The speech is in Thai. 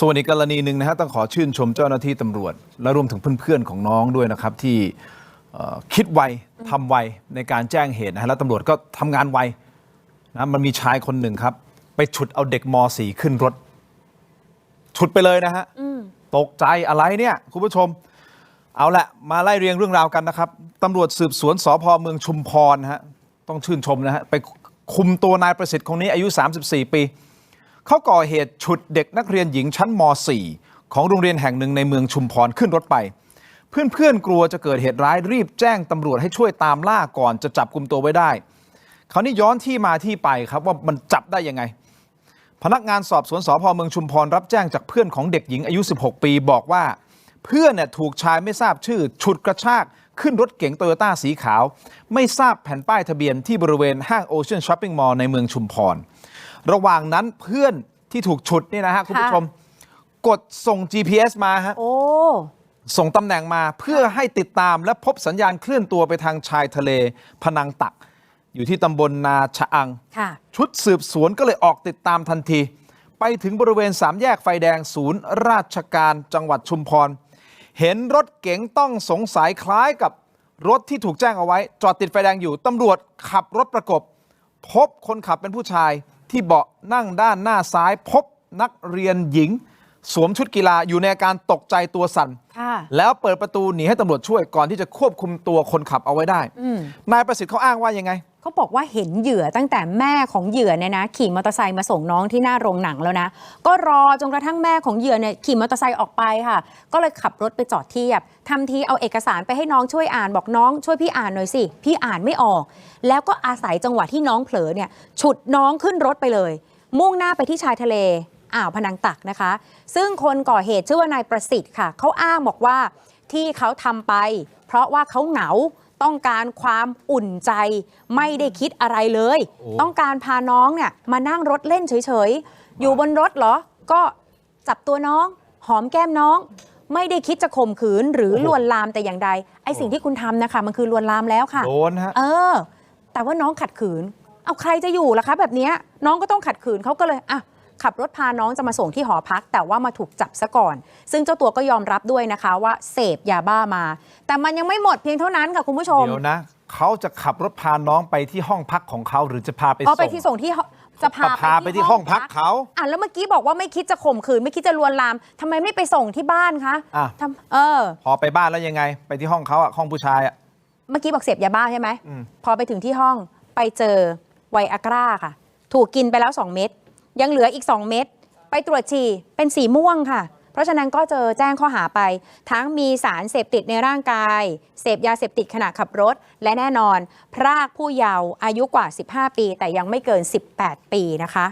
ส่วนอีกกรณีหนึ่งนะฮะต้องขอชื่นชมเจ้าหน้าที่ตำรวจ และรวมถึงเพื่อนๆของน้องด้วยนะครับ ที่เอ่อคิดไวทำไวในการแจ้งเหตุนะฮะแล้วตำรวจก็ทำงานไวนะมันมีชายคนหนึ่งครับ ไปฉุดเอาเด็กม .4 ขึ้นรถ ฉุดไปเลยนะฮะตกใจอะไรเนี่ยคุณผู้ชม เอาละมาไล่เรียงเรื่องราวกันนะครับตำรวจสืบสวนสพเมืองชุมพรนะฮะต้องชื่นชมนะฮะไปคุมตัวนายประสิทธิ์คนนี้อายุ 34 ปี เขาก่อเหตุฉุดเด็กนักเรียนหญิงชั้นม .4 ของโรงเรียนแห่งหนึ่งในเมืองชุมพรขึ้นรถไป เพื่อนๆกลัวจะเกิดเหตุร้ายรีบแจ้งตำรวจให้ช่วยตามล่าก่อนจะจับกลุ่มตัวไว้ได้คราวนี้ย้อนที่มาที่ไปครับว่ามันจับได้ยังไง พนักงานสอบสวนสพเมืองชุมพรรับแจ้งจากเพื่อนของเด็กหญิงอายุ 16 ปีบอกว่า เพื่อนเนี่ยถูกชายไม่ทราบชื่อ ฉุดกระชากขึ้นรถเก๋งโตโยต้าสีขาว ไม่ทราบแผ่นป้ายทะเบียนที่บริเวณห้างโอเชียนช้อปปิ้งมอลล์ในเมืองชุมพร ระหว่างนั้นเพื่อนที่ถูกฉุดนี่นะฮะคุณผู้ชม กดส่ง GPS มาฮะโอ้ ส่งตำแหน่งมาเพื่อให้ติดตามและพบสัญญาณเคลื่อนตัวไปทางชายทะเล พนังตัก อยู่ที่ตำบลนาชะอัง ค่ะ ชุดสืบสวนก็เลยออกติดตามทันที ไปถึงบริเวณสามแยกไฟแดงศูนย์ ราชการจังหวัดชุมพร เห็นรถเก๋งต้องสงสัยคล้ายกับรถที่ถูกแจ้งเอาไว้ จอดติดไฟแดงอยู่ตำรวจขับรถประกบ พบคนขับเป็นผู้ชาย ที่เบาะนั่งด้านหน้าซ้ายพบนักเรียนหญิง สวมชุดกีฬาอยู่ในอาการตกใจตัวสั่น ค่ะ แล้วเปิดประตูหนีให้ตำรวจช่วยก่อนที่จะควบคุมตัวคนขับเอาไว้ได้ อืม นายประสิทธิ์เขาอ้างว่ายังไง เขาบอกว่าเห็นเหยื่อตั้งแต่แม่ของเหยื่อเนี่ยนะขี่มอเตอร์ไซค์มาส่งน้องที่หน้าโรงหนังแล้วนะ ก็รอจนกระทั่งแม่ของเหยื่อเนี่ยขี่มอเตอร์ไซค์ออกไปค่ะ ก็เลยขับรถไปจอดเทียบทำทีเอาเอกสารไปให้น้องช่วยอ่านบอกน้องช่วยพี่อ่านหน่อยสิ พี่อ่านไม่ออก แล้วก็อาศัยจังหวะที่น้องเผลอเนี่ยฉุดน้องขึ้นรถไปเลย มุ่งหน้าไปที่ชายทะเลอ่าวพนังตักนะคะ ซึ่งคนก่อเหตุชื่อว่านายประสิทธิ์ค่ะเขาอ้างบอกว่าที่เขาทำไป เพราะว่าเขาเหงา ต้องการความอุ่นใจ ไม่ได้คิดอะไรเลยโอ้ต้องการพาน้องเนี่ยมานั่งรถเล่นเฉยๆ อยู่บนรถเหรอ ก็จับตัวน้อง หอมแก้มน้อง ไม่ได้คิดจะข่มขืนหรือลวนลามแต่อย่างใดไอสิ่งที่คุณทำนะคะมันคือลวนลามแล้วค่ะโดนฮะเออ แต่ว่าน้องขัดขืน เอาใครจะอยู่ล่ะคะ แบบเนี้ยน้องก็ต้องขัดขืนเขาก็เลยอะ ขับรถพาน้องจะมาส่งที่หอพัก แต่ว่ามาถูกจับซะก่อน ซึ่งเจ้าตัวก็ยอมรับด้วยนะคะว่าเสพยาบ้ามา แต่มันยังไม่หมดเพียงเท่านั้นค่ะคุณผู้ชม เดี๋ยวนะ เขาจะขับรถพาน้องไปที่ห้องพักของเขาหรือจะพาไปอ๋อส่งไปที่ส่งที่ห้องจะพาพาไปที่ห้องพักเขาอะแล้วเมื่อกี้บอกว่าไม่คิดจะข่มขืนไม่คิดจะลวนลามทำไมไม่ไปส่งที่บ้านคะอะ ทำเออ พอไปบ้านแล้วยังไง ไปที่ห้องเขาอะห้องผู้ชายอะ เมื่อกี้บอกเสพยาบ้าใช่ไหม อืม พอไปถึงที่ห้องไปเจอไวอากราค่ะ ถูกกินไปแล้ว 2 เม็ด ยังเหลืออีก 2 เม็ดไปตรวจฉี่เป็นสีม่วงค่ะ เพราะฉะนั้นก็เจอแจ้งข้อหาไป ทั้งมีสารเสพติดในร่างกาย เสพยาเสพติดขณะขับรถ และแน่นอน พรากผู้เยาว์อายุกว่า 15 ปี แต่ยังไม่เกิน 18 ปีนะคะ